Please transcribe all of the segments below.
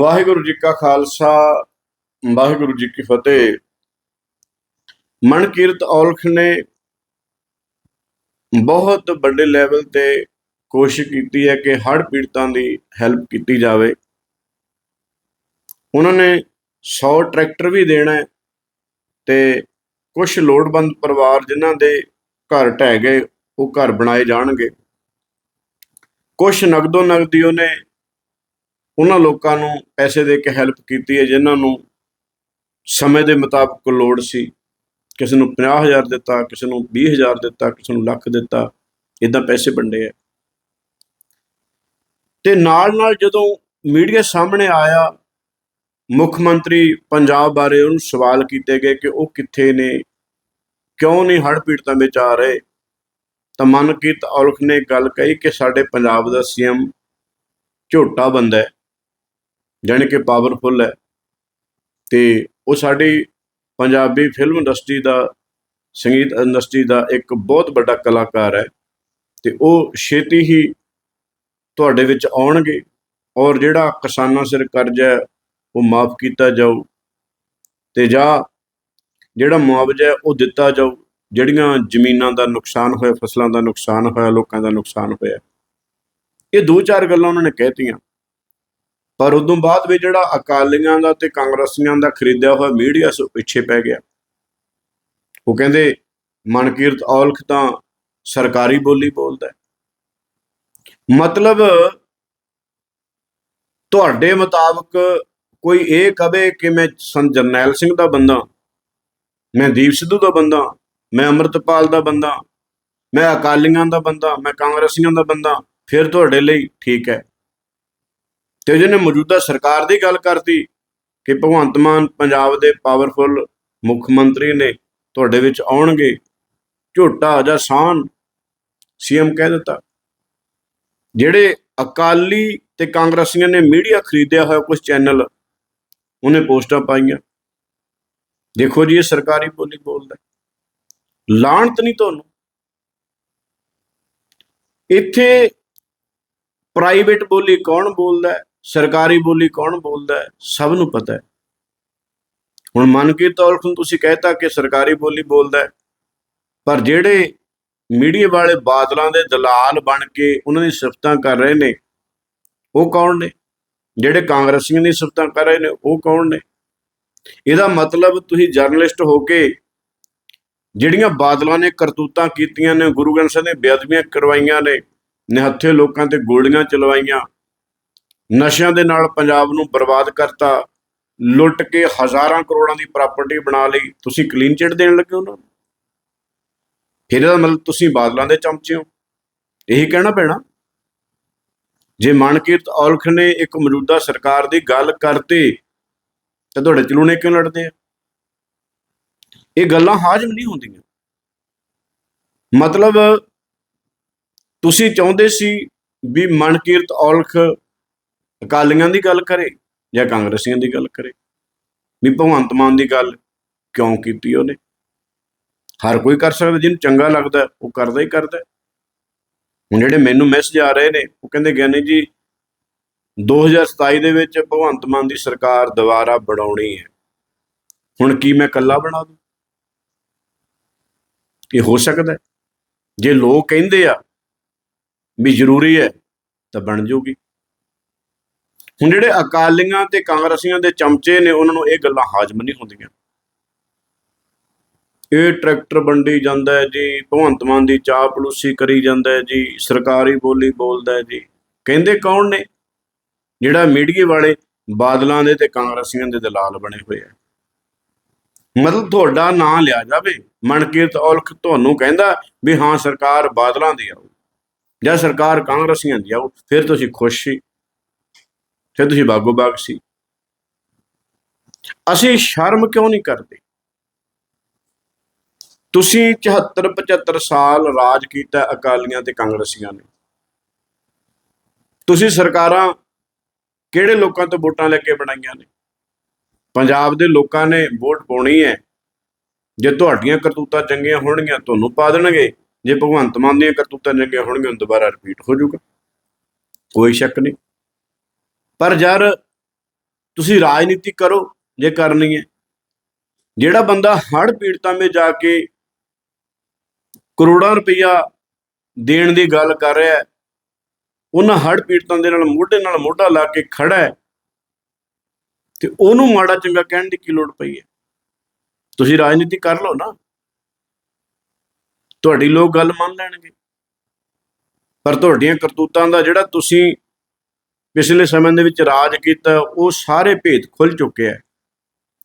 ਵਾਹਿਗੁਰੂ ਜੀ ਕਾ ਖਾਲਸਾ, ਵਾਹਿਗੁਰੂ ਜੀ ਕੀ ਫਤਿਹ। ਮਨਕੀਰਤ ਔਲਖ ਨੇ ਬਹੁਤ ਵੱਡੇ ਲੈਵਲ ਤੇ ਕੋਸ਼ਿਸ਼ ਕੀਤੀ ਹੈ ਕਿ ਹੜ੍ਹ ਪੀੜਤਾਂ ਦੀ ਹੈਲਪ ਕੀਤੀ ਜਾਵੇ। ਉਹਨਾਂ ਨੇ 100 ਟਰੈਕਟਰ ਵੀ ਦੇਣਾ ਹੈ ਤੇ ਕੁਝ ਲੋੜਵੰਦ ਪਰਿਵਾਰ ਜਿਨ੍ਹਾਂ ਦੇ ਘਰ ਢਹਿ ਗਏ, ਉਹ ਘਰ ਬਣਾਏ ਜਾਣਗੇ। ਕੁਝ ਨਗਦੋ ਨਗਦੀ ਉਹਨੇ ਉਹਨਾਂ ਲੋਕਾਂ ਨੂੰ ਪੈਸੇ ਦੇ ਕੇ ਹੈਲਪ ਕੀਤੀ ਹੈ, ਜਿਨ੍ਹਾਂ ਨੂੰ ਸਮੇਂ ਦੇ ਮੁਤਾਬਕ ਲੋੜ ਸੀ। ਕਿਸੇ ਨੂੰ 50000 ਦਿੱਤਾ, ਕਿਸੇ ਨੂੰ 20000 ਦਿੱਤਾ, ਕਿਸੇ ਨੂੰ ਲੱਖ ਦਿੱਤਾ ਇਦਾਂ ਪੈਸੇ ਵੰਡੇ ਆ ਤੇ ਨਾਲ ਨਾਲ ਜਦੋਂ ਮੀਡੀਆ ਸਾਹਮਣੇ ਆਇਆ, ਮੁੱਖ ਮੰਤਰੀ ਪੰਜਾਬ ਬਾਰੇ ਉਹਨੂੰ ਸਵਾਲ ਕੀਤੇ ਗਏ ਕਿ ਉਹ ਕਿੱਥੇ ਨੇ, ਕਿਉਂ ਨਹੀਂ ਹੜ੍ਹ ਪੀੜਤਾਂ ਵਿੱਚ ਆ ਰਹੇ, ਤਾਂ ਮਨਕੀਰਤ ਔਲਖ ਨੇ ਗੱਲ ਕਹੀ ਕਿ ਸਾਡੇ ਪੰਜਾਬ ਦਾ ਸੀਐਮ ਝੋਟਾ ਬੰਦਾ ਹੈ। ਜਾਣੀ ਕਿ ਪਾਵਰਫੁਲ ਹੈ। ਤੇ ਉਹ ਸਾਡੀ ਪੰਜਾਬੀ ਫਿਲਮ ਇੰਡਸਟਰੀ ਦਾ, ਸੰਗੀਤ ਇੰਡਸਟਰੀ ਦਾ ਇੱਕ ਬਹੁਤ ਵੱਡਾ ਕਲਾਕਾਰ ਹੈ। ਤੇ ਉਹ ਛੇਤੀ ਹੀ ਤੁਹਾਡੇ ਵਿੱਚ ਆਉਣਗੇ ਔਰ ਜਿਹੜਾ ਕਿਸਾਨਾਂ ਸਿਰ ਕਰਜ਼ਾ ਹੈ, ਉਹ ਮਾਫ ਕੀਤਾ ਜਾਊ। ਤੇ ਜਾਂ ਜਿਹੜਾ ਮੁਆਵਜ਼ਾ ਹੈ, ਉਹ ਦਿੱਤਾ ਜਾਊ, ਜਿਹੜੀਆਂ ਜ਼ਮੀਨਾਂ ਦਾ ਨੁਕਸਾਨ ਹੋਇਆ, ਫਸਲਾਂ ਦਾ ਨੁਕਸਾਨ ਹੋਇਆ, ਲੋਕਾਂ ਦਾ ਨੁਕਸਾਨ ਹੋਇਆ। ਇਹ ਦੋ ਚਾਰ ਗੱਲਾਂ ਉਹਨਾਂ ਨੇ ਕਹਿਤੀਆਂ। ਪਰ ਉਦੋਂ ਬਾਅਦ ਵੀ ਜਿਹੜਾ ਅਕਾਲੀਆਂ ਦਾ ਤੇ ਕਾਂਗਰਸੀਆਂ ਦਾ ਖਰੀਦਿਆ ਹੋਇਆ ਮੀਡੀਆ ਸੋ ਪਿੱਛੇ ਪੈ ਗਿਆ। ਉਹ ਕਹਿੰਦੇ, ਮਨਕੀਰਤ ਔਲਖ ਤਾਂ ਸਰਕਾਰੀ ਬੋਲੀ ਬੋਲਦਾ ਮਤਲਬ ਤੁਹਾਡੇ ਮੁਤਾਬਕ ਕੋਈ ਇਹ ਕਵੇ ਕਿ ਮੈਂ ਸੰਤ ਜਰਨੈਲ ਸਿੰਘ ਦਾ ਬੰਦਾ, ਮੈਂ ਦੀਪ ਸਿੱਧੂ ਦਾ ਬੰਦਾ, ਮੈਂ ਅਮਰਤਪਾਲ ਦਾ ਬੰਦਾ, ਮੈਂ ਅਕਾਲੀਆਂ ਦਾ ਬੰਦਾ, ਮੈਂ ਕਾਂਗਰਸੀਆਂ ਦਾ ਬੰਦਾ, ਫਿਰ ਤੁਹਾਡੇ ਲਈ ਠੀਕ ਹੈ। ਤੇ ਜਿਹਨੇ ਮੌਜੂਦਾ ਸਰਕਾਰ ਦੀ ਗੱਲ ਕਰਤੀ ਕਿ ਭਗਵੰਤ ਮਾਨ ਪੰਜਾਬ ਦੇ ਪਾਵਰਫੁਲ ਮੁੱਖ ਮੰਤਰੀ ਨੇ ਤੁਹਾਡੇ ਵਿੱਚ ਆਉਣਗੇ। ਝੋਟਾ ਜਾਂ ਸਾਨ ਸੀਐਮ ਕਹਿ ਦਿੱਤਾ। ਜਿਹੜੇ ਅਕਾਲੀ ਤੇ ਕਾਂਗਰਸੀਆਂ ਨੇ ਮੀਡੀਆ ਖਰੀਦਿਆ ਹੋਇਆ ਕੁਝ ਚੈਨਲ, ਉਹਨੇ ਪੋਸਟਾਂ ਪਾਈਆਂ। ਦੇਖੋ ਜੀ, ਇਹ ਸਰਕਾਰੀ ਬੋਲੀ ਬੋਲਦਾ। ਹੈ। ਨਹੀਂ ਤੁਹਾਨੂੰ। ਇੱਥੇ ਪ੍ਰਾਈਵੇਟ ਬੋਲੀ ਕੌਣ ਬੋਲਦਾ ਸਰਕਾਰੀ ਬੋਲੀ ਕੌਣ ਬੋਲਦਾ ਹੈ? ਸਭ ਨੂੰ ਪਤਾ ਹੈ। ਹੁਣ ਮਨਕੀਰਤ ਔਲਖ ਨੂੰ ਤੁਸੀਂ ਕਹਿਤਾ ਕਿ ਸਰਕਾਰੀ ਬੋਲੀ ਬੋਲਦਾ ਹੈ। ਪਰ ਜਿਹੜੇ ਮੀਡੀਆ ਵਾਲੇ ਬਾਦਲਾਂ ਦੇ ਦਲਾਲ ਬਣ ਕੇ ਉਹਨਾਂ ਦੀ ਸਿਫਤਾਂ ਕਰ ਰਹੇ ਨੇ, ਉਹ ਕੌਣ ਨੇ? ਜਿਹੜੇ ਕਾਂਗਰਸੀਆਂ ਦੀ ਸਿਫਤਾਂ ਕਰ ਰਹੇ ਨੇ, ਉਹ ਕੌਣ ਨੇ? ਇਹਦਾ ਮਤਲਬ ਤੁਸੀਂ ਜਰਨਲਿਸਟ ਹੋ ਕੇ ਜਿਹੜੀਆਂ ਬਾਦਲਾਂ ਨੇ ਕਰਤੂਤਾਂ ਕੀਤੀਆਂ ਨੇ, ਗੁਰੂ ਗ੍ਰੰਥ ਸਾਹਿਬ ਨੇ ਬੇਅਦਬੀਆਂ ਕਰਵਾਈਆਂ ਨੇ, ਨਿਹੱਥੇ ਲੋਕਾਂ ਤੇ ਗੋਲੀਆਂ ਚਲਵਾਈਆਂ ਨਸ਼ਿਆਂ ਦੇ ਨਾਲ ਪੰਜਾਬ ਨੂੰ ਬਰਬਾਦ ਕਰਤਾ, ਲੁੱਟ ਕੇ ਹਜ਼ਾਰਾਂ ਕਰੋੜਾਂ ਦੀ ਪ੍ਰਾਪਰਟੀ ਬਣਾ ਲਈ, ਤੁਸੀਂ ਕਲੀਨ ਚਿਟ ਦੇਣ ਲੱਗੇ ਉਹਨਾਂ ਨੂੰ? ਫਿਰ ਇਹਦਾ ਮਤਲਬ ਤੁਸੀਂ ਬਾਦਲਾਂ ਦੇ ਚਮਚੇ ਹੋ। ਇਹੀ ਕਹਿਣਾ ਪੈਣਾ। ਜੇ ਮਨਕੀਰਤ ਔਲਖ ਨੇ ਇੱਕ ਮੌਜੂਦਾ ਸਰਕਾਰ ਦੀ ਗੱਲ ਕਰਤੀ, ਤਾਂ ਤੁਹਾਡੇ ਚਲੂਣੇ ਕਿਉਂ ਲੜਦੇ ਆ? ਇਹ ਗੱਲਾਂ ਹਾਜ਼ਮ ਨਹੀਂ ਹੁੰਦੀਆਂ। ਮਤਲਬ ਤੁਸੀਂ ਚਾਹੁੰਦੇ ਸੀ ਵੀ ਮਨਕੀਰਤ ਔਲਖ ਅਕਾਲੀਆਂ ਦੀ ਗੱਲ ਕਰੇ ਜਾਂ ਕਾਂਗਰਸੀਆਂ ਦੀ ਗੱਲ ਕਰੇ? ਵੀ ਭਗਵੰਤ ਮਾਨ ਦੀ ਗੱਲ ਕਿਉਂ ਕੀਤੀ ਉਹਨੇ? ਹਰ ਕੋਈ ਕਰ ਸਕਦਾ, ਜਿਹਨੂੰ ਚੰਗਾ ਲੱਗਦਾ, ਉਹ ਕਰਦਾ ਹੀ ਕਰਦਾ। ਹੁਣ ਜਿਹੜੇ ਮੈਨੂੰ ਮੈਸੇਜ ਆ ਰਹੇ ਨੇ, ਉਹ ਕਹਿੰਦੇ ਗਿਆਨੀ ਜੀ 2027 ਦੇ ਵਿੱਚ ਭਗਵੰਤ ਮਾਨ ਦੀ ਸਰਕਾਰ ਦੁਬਾਰਾ ਬਣਾਉਣੀ ਹੈ। ਹੁਣ ਕੀ ਮੈਂ ਇਕੱਲਾ ਬਣਾ ਦੂੰ? ਇਹ ਹੋ ਸਕਦਾ ਜੇ ਲੋਕ ਕਹਿੰਦੇ ਆ ਵੀ ਜ਼ਰੂਰੀ ਹੈ, ਤਾਂ ਬਣ ਜਾਊਗੀ। ਹੁਣ ਜਿਹੜੇ ਅਕਾਲੀਆਂ ਤੇ ਕਾਂਗਰਸੀਆਂ ਦੇ ਚਮਚੇ ਨੇ, ਉਹਨਾਂ ਨੂੰ ਇਹ ਗੱਲਾਂ ਹਾਜ਼ਮ ਨਹੀਂ ਹੁੰਦੀਆਂ। ਇਹ ਟਰੈਕਟਰ ਵੰਡੀ ਜਾਂਦਾ ਹੈ ਜੀ, ਭਗਵੰਤ ਮਾਨ ਦੀ ਚਾਹ ਪਲੂਸੀ ਕਰੀ ਜਾਂਦਾ ਹੈ ਜੀ, ਸਰਕਾਰੀ ਬੋਲੀ ਬੋਲਦਾ ਹੈ ਜੀ। ਕਹਿੰਦੇ ਕੌਣ ਨੇ? ਜਿਹੜਾ ਮੀਡੀਏ ਵਾਲੇ ਬਾਦਲਾਂ ਦੇ ਤੇ ਕਾਂਗਰਸੀਆਂ ਦੇ ਦਲਾਲ ਬਣੇ ਹੋਏ ਆ। ਮਤਲਬ ਤੁਹਾਡਾ ਨਾਂ ਲਿਆ ਜਾਵੇ। ਮਨਕੀਰਤ ਔਲਖ ਤੁਹਾਨੂੰ ਕਹਿੰਦਾ ਵੀ ਹਾਂ, ਸਰਕਾਰ ਬਾਦਲਾਂ ਦੀ ਆਊ ਜਾਂ ਸਰਕਾਰ ਕਾਂਗਰਸੀਆਂ ਦੀ ਆਊ, ਫਿਰ ਤੁਸੀਂ ਖੁਸ਼ ਸੀ ਫਿਰ ਤੁਸੀਂ ਬਾਗੋ ਬਾਗ ਸੀ। ਅਸੀਂ ਸ਼ਰਮ ਕਿਉਂ ਨਹੀਂ ਕਰਦੇ? ਤੁਸੀਂ 74 75 ਸਾਲ ਰਾਜ ਕੀਤਾ ਅਕਾਲੀਆਂ ਤੇ ਕਾਂਗਰਸੀਆਂ ਨੇ। ਤੁਸੀਂ ਸਰਕਾਰਾਂ ਕਿਹੜੇ ਲੋਕਾਂ ਤੋਂ ਵੋਟਾਂ ਲੈ ਕੇ ਬਣਾਈਆਂ ਨੇ? ਪੰਜਾਬ ਦੇ ਲੋਕਾਂ ਨੇ ਵੋਟ ਪਾਉਣੀ ਹੈ। ਜੇ ਤੁਹਾਡੀਆਂ ਕਰਤੂਤਾਂ ਚੰਗੀਆਂ ਹੋਣਗੀਆਂ, ਤੁਹਾਨੂੰ ਪਾ ਦੇਣਗੇ। ਜੇ ਭਗਵੰਤ ਮਾਨ ਦੀਆਂ ਕਰਤੂਤਾਂ ਚੰਗੀਆਂ ਹੋਣਗੀਆਂ ਉਹ ਦੁਬਾਰਾ ਰਿਪੀਟ ਹੋ ਜਾਊਗਾ। ਕੋਈ ਸ਼ੱਕ ਨਹੀਂ। ਪਰ ਯਾਰ ਤੁਸੀਂ ਰਾਜਨੀਤੀ ਕਰੋ, ਜੇ ਕਰਨੀ ਹੈ। ਜਿਹੜਾ ਬੰਦਾ ਹੜ ਪੀੜਤਾਂ ਵਿੱਚ ਜਾ ਕੇ ਕਰੋੜਾਂ ਰੁਪਈਆ ਦੇਣ ਦੀ ਗੱਲ ਕਰ ਰਿਹਾ ਹੈ, ਉਹਨਾਂ ਹੜ ਪੀੜਤਾਂ ਦੇ ਨਾਲ ਮੋਢੇ ਨਾਲ ਮੋਢਾ ਲਾ ਕੇ ਖੜਾ ਹੈ, ਤੇ ਉਹਨੂੰ ਮਾੜਾ ਚੰਗਾ ਕਹਿਣ ਦੀ ਕੀ ਲੋੜ ਪਈ ਹੈ? ਤੁਸੀਂ ਰਾਜਨੀਤੀ ਕਰ ਲਓ ਨਾ। ਤੁਹਾਡੀ ਲੋਕ ਗੱਲ ਮੰਨ ਲੈਣਗੇ। ਪਰ ਤੁਹਾਡੀਆਂ ਕਰਤੂਤਾਂ ਦਾ ਜਿਹੜਾ ਤੁਸੀਂ ਪਿਛਲੇ ਸਮੇਂ ਦੇ ਵਿੱਚ ਰਾਜ ਕੀਤਾ ਉਹ ਸਾਰੇ ਭੇਦ ਖੁੱਲ ਚੁੱਕੇ ਹੈ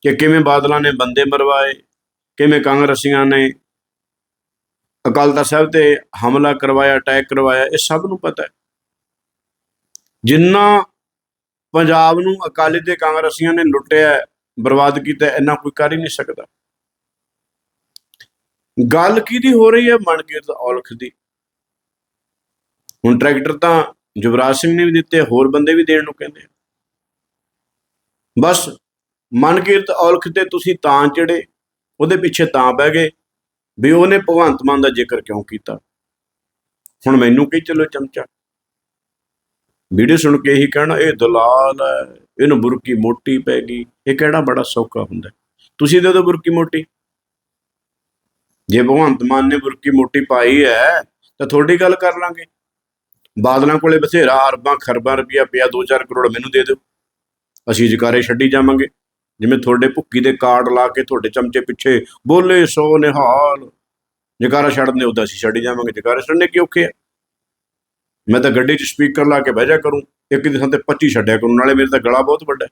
ਕਿ ਕਿਵੇਂ ਬਾਦਲਾਂ ਨੇ ਬੰਦੇ ਮਰਵਾਏ, ਕਿਵੇਂ ਕਾਂਗਰਸੀਆਂ ਨੇ ਅਕਾਲ ਤਖਤ ਸਾਹਿਬ ਤੇ ਹਮਲਾ ਕਰਵਾਇਆ, ਅਟੈਕ ਕਰਵਾਇਆ, ਇਹ ਸਭ ਨੂੰ ਪਤਾ ਹੈ। ਜਿੰਨਾ ਪੰਜਾਬ ਨੂੰ ਅਕਾਲੀ ਤੇ ਕਾਂਗਰਸੀਆਂ ਨੇ ਲੁੱਟਿਆ, ਬਰਬਾਦ ਕੀਤਾ, ਇੰਨਾ ਕੋਈ ਕਰ ਹੀ ਨਹੀਂ ਸਕਦਾ। ਗੱਲ ਕਿਹਦੀ ਹੋ ਰਹੀ ਹੈ? ਮਨਕੀਰਤ ਔਲਖ ਦੀ। ਹੁਣ ਟਰੈਕਟਰ ਤਾਂ ਯੁਵਰਾਜ ਸਿੰਘ ਨੇ ਵੀ ਦਿੱਤੇ, ਹੋਰ ਬੰਦੇ ਵੀ ਦੇਣ ਨੂੰ ਕਹਿੰਦੇ ਆ। ਬਸ ਮਨਕੀਰਤ ਔਲਖ ਤੇ ਤੁਸੀਂ ਤਾਂ ਚੜੇ ਉਹਦੇ ਪਿੱਛੇ ਤਾਂ ਬਹਿ ਗਏ, ਵੀ ਉਹਨੇ ਭਗਵੰਤ ਮਾਨ ਦਾ ਜ਼ਿਕਰ ਕਿਉਂ ਕੀਤਾ? ਹੁਣ ਮੈਨੂੰ ਕਹੀ ਚਲੋ ਚਮਚਾ? ਵੀਡੀਓ ਸੁਣ ਕੇ ਇਹੀ ਕਹਿਣਾ, ਇਹ ਦਲਾਲ ਹੈ, ਇਹਨੂੰ ਬੁਰਕੀ ਮੋਟੀ ਪੈ ਗਈ, ਇਹ ਕਿਹੜਾ ਬੜਾ ਸੌਖਾ ਹੁੰਦਾ ਤੁਸੀਂ ਦੇ ਦੋ ਬੁਰਕੀ ਮੋਟੀ। ਜੇ ਭਗਵੰਤ ਮਾਨ ਨੇ ਬੁਰਕੀ ਮੋਟੀ ਪਾਈ ਹੈ, ਤਾਂ ਤੁਹਾਡੀ ਗੱਲ ਕਰ ਲਾਂਗੇ। ਬਾਦਲਾਂ ਕੋਲੇ ਬਥੇਰਾ ਅਰਬਾਂ, ਖਰਬਾਂ ਰੁਪਇਆ ਪਿਆ 2-4 ਕਰੋੜ ਮੈਨੂੰ ਦੇ ਦਿਓ। ਅਸੀਂ ਜਕਾਰੇ ਛੱਡੀ ਜਾਵਾਂਗੇ। ਜਿਵੇਂ ਤੁਹਾਡੇ ਭੁੱਕੀ ਦੇ ਕਾਰਡ ਲਾ ਕੇ ਤੁਹਾਡੇ ਚਮਚੇ ਪਿੱਛੇ ਬੋਲੇ, ਸੋ ਨਿਹਾਲ। ਜਕਾਰਾ ਛੱਡਦੇ ਉਦਾਂ ਅਸੀਂ ਛੱਡੀ ਜਾਵਾਂਗੇ। ਜਕਾਰੇ ਛੱਡਣੇ ਕੀ ਔਖੇ ਆ? ਮੈਂ ਤਾਂ ਗੱਡੀ 'ਚ ਸਪੀਕਰ ਲਾ ਕੇ ਬਹਿ ਜਾ ਕਰੂੰ। ਇੱਕ ਦੀ ਥਾਂ ਤੇ 25 ਛੱਡਿਆ ਕਰੂੰ, ਨਾਲੇ ਮੇਰੇ ਤਾਂ ਗਲਾ ਬਹੁਤ ਵੱਡਾ।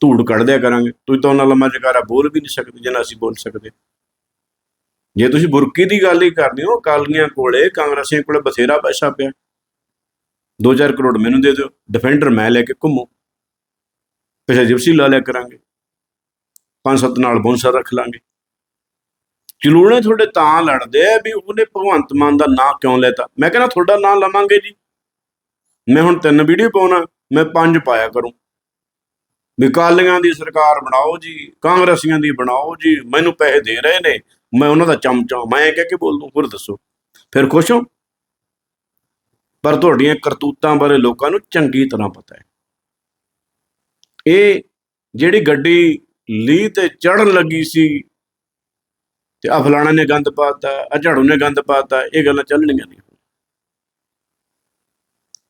ਧੂੜ ਕੱਢ ਦਿਆ ਕਰਾਂਗੇ। ਤੁਸੀਂ ਤਾਂ ਉਹਨਾਂ ਲੰਮਾ ਜਕਾਰਾ ਬੋਲ ਵੀ ਨਹੀਂ ਸਕਦੇ, ਜਿੰਨਾ ਅਸੀਂ ਬੋਲ ਸਕਦੇ। ਜੇ ਤੁਸੀਂ ਬੁਰਕੀ ਦੀ ਗੱਲ ਹੀ ਕਰਨੀ ਹੋ ਕਾਲੀਆਂ ਕੋਲੇ, ਕਾਂਗਰਸੀਆਂ ਕੋਲੇ ਬਥੇਰਾ ਪੈਸਾ ਪਿਆ। 2-4 ਕਰੋੜ ਮੈਨੂੰ ਦੇ ਦਿਓ ਡਿਫੈਂਡਰ ਮੈਂ ਲੈ ਕੇ ਘੁੰਮੂ। ਪੈਸੇ ਜਿਪਸੀ ਲਾ ਲਿਆ ਕਰਾਂਗੇ। ਪੰਜ ਸੱਤ ਨਾਲ ਬੌਂਸਰ ਰੱਖ ਲਾਂਗੇ। ਚਲੂਣੇ ਤੁਹਾਡੇ ਤਾਂ ਲੜਦੇ ਆ ਵੀ ਉਹਨੇ ਭਗਵੰਤ ਮਾਨ ਦਾ ਨਾਂ ਕਿਉਂ ਲੈਤਾ? ਮੈਂ ਕਹਿੰਦਾ, ਤੁਹਾਡਾ ਨਾਂ ਲਵਾਂਗੇ ਜੀ। ਮੈਂ ਹੁਣ ਤਿੰਨ ਵੀਡੀਓ ਪਾਉਣਾ, ਮੈਂ ਪੰਜ ਪਾਇਆ ਕਰੂੰ। ਵੀ ਕਾਲੀਆਂ ਦੀ ਸਰਕਾਰ ਬਣਾਓ ਜੀ, ਕਾਂਗਰਸੀਆਂ ਦੀ ਬਣਾਓ ਜੀ, ਮੈਨੂੰ ਪੈਸੇ ਦੇ ਰਹੇ ਨੇ। ਮੈਂ ਉਹਨਾਂ ਦਾ ਚਮਚਾ, ਮੈਂ ਇਹ ਕਹਿ ਕੇ ਬੋਲ ਦੂੰ, ਹੋਰ ਦੱਸੋ। ਫਿਰ ਖੁਸ਼ ਹੋ? ਪਰ ਤੁਹਾਡੀਆਂ ਕਰਤੂਤਾਂ ਬਾਰੇ ਲੋਕਾਂ ਨੂੰ ਚੰਗੀ ਤਰ੍ਹਾਂ ਪਤਾ ਹੈ। ਇਹ ਜਿਹੜੀ ਗੱਡੀ ਲੀ ਤੇ ਚੜਨ ਲੱਗੀ ਸੀ ਤੇ ਆ ਫਲਾਣਾ ਨੇ ਗੰਦ ਪਾਤਾ ਆ ਝਾੜੂ ਨੇ ਗੰਦ ਪਾਤਾ, ਇਹ ਗੱਲਾਂ ਚੱਲਣੀਆਂ ਨਹੀਂ।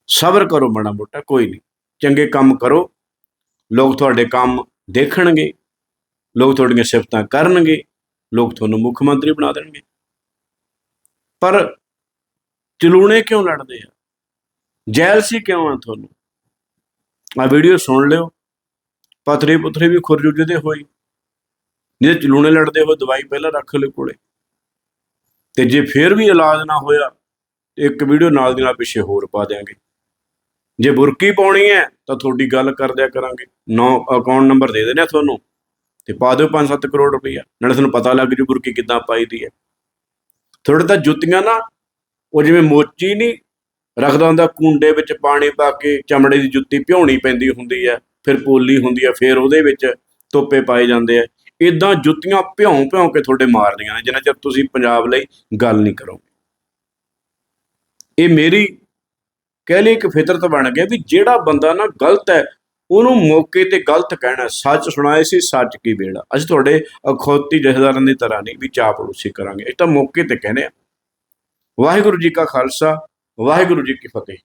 ਸਬਰ ਕਰੋ ਮਾੜਾ ਮੋਟਾ, ਕੋਈ ਨਹੀਂ। ਚੰਗੇ ਕੰਮ ਕਰੋ। ਲੋਕ ਤੁਹਾਡੇ ਕੰਮ ਦੇਖਣਗੇ। ਲੋਕ ਤੁਹਾਡੀਆਂ ਸਿਫਤਾਂ ਕਰਨਗੇ। ਲੋਕ ਤੁਹਾਨੂੰ ਮੁੱਖ ਮੰਤਰੀ ਬਣਾ ਦੇਣਗੇ। ਪਰ ਚਲੂਣੇ ਕਿਉਂ ਲੜਦੇ ਆ? ਜੈਲਸੀ ਕਿਉਂ ਆ ਤੁਹਾਨੂੰ? ਆ ਵੀਡੀਓ ਸੁਣ ਲਿਓ। ਪਥਰੇ ਪੁਥਰੇ ਵੀ ਖੁਰਜੁਜਦੇ ਹੋਈ ਜੇ ਚਲੂਣੇ ਲੜਦੇ ਹੋ ਦਵਾਈ ਪਹਿਲਾਂ ਰੱਖ ਲਿਓ ਕੋਲੇ। ਤੇ ਜੇ ਫੇਰ ਵੀ ਇਲਾਜ ਨਾ ਹੋਇਆ, ਇੱਕ ਵੀਡੀਓ ਨਾਲ ਦੀ ਨਾਲ ਪਿੱਛੇ ਹੋਰ ਪਾ ਦਿਆਂਗੇ। ਜੇ ਬੁਰਕੀ ਪਾਉਣੀ ਹੈ, ਤਾਂ ਤੁਹਾਡੀ ਗੱਲ ਕਰ ਦਿਆ ਕਰਾਂਗੇ। ਨੌ, ਅਕਾਊਂਟ ਨੰਬਰ ਦੇ ਦੇਣੇ ਆ ਤੁਹਾਨੂੰ। ਤੇ ਪਾ ਦਿਓ 5-7 ਕਰੋੜ ਰੁਪਈਆ। ਨਾਲੇ ਤੁਹਾਨੂੰ ਪਤਾ ਲੱਗ ਜੂ ਬੁਰਕੀ ਕਿੱਦਾਂ ਪਾਈ ਦੀ ਹੈ। ਥੋੜੇ ਤਾਂ ਜੁੱਤੀਆਂ ਨਾ, ਉਹ ਜਿਵੇਂ ਮੋਚੀ ਨਹੀਂ ਰੱਖਦਾ ਹੁੰਦਾ, ਕੁੰਡੇ ਵਿੱਚ ਪਾਣੀ ਪਾ ਕੇ ਚਮੜੇ ਦੀ ਜੁੱਤੀ ਭਿਉਣੀ ਪੈਂਦੀ ਹੁੰਦੀ ਹੈ, ਫਿਰ ਪੋਲੀ ਹੁੰਦੀ ਹੈ, ਫਿਰ ਉਹਦੇ ਵਿੱਚ ਤੋਪੇ ਪਾਏ ਜਾਂਦੇ ਆ। ਇਦਾਂ ਜੁੱਤੀਆਂ ਭਿਉਂ ਭਿਉਂ ਕੇ ਤੁਹਾਡੇ ਮਾਰਦੀਆਂ ਨੇ, ਜਿੰਨਾ ਚਿਰ ਤੁਸੀਂ ਪੰਜਾਬ ਲਈ ਗੱਲ ਨਹੀਂ ਕਰੋਗੇ। ਇਹ ਮੇਰੀ ਕਹਿ ਲਈ ਇੱਕ ਫਿਤਰਤ ਬਣ ਗਿਆ ਵੀ ਜਿਹੜਾ ਬੰਦਾ ਨਾ ਗਲਤ ਹੈ ਉਹਨੂੰ ਮੌਕੇ ਤੇ ਗਲਤ ਕਹਿਣਾ, ਸੱਚ ਸੁਣਾਏ ਸੀ, ਸੱਚ ਕੀ ਵੇੜਾ ਅਸੀਂ ਤੁਹਾਡੇ ਅਖੌਤੀ ਜਥੇਦਾਰਾਂ ਦੀ ਤਰ੍ਹਾਂ ਨਹੀਂ ਵੀ ਚਾਪੜੂਸੀ ਕਰਾਂਗੇ। ਇਹ ਤਾਂ ਮੌਕੇ ਤੇ ਕਹਿੰਦੇ ਆ। ਵਾਹਿਗੁਰੂ ਜੀ ਕਾ ਖਾਲਸਾ, ਵਾਹਿਗੁਰੂ ਜੀ ਕੀ ਫਤਿਹ।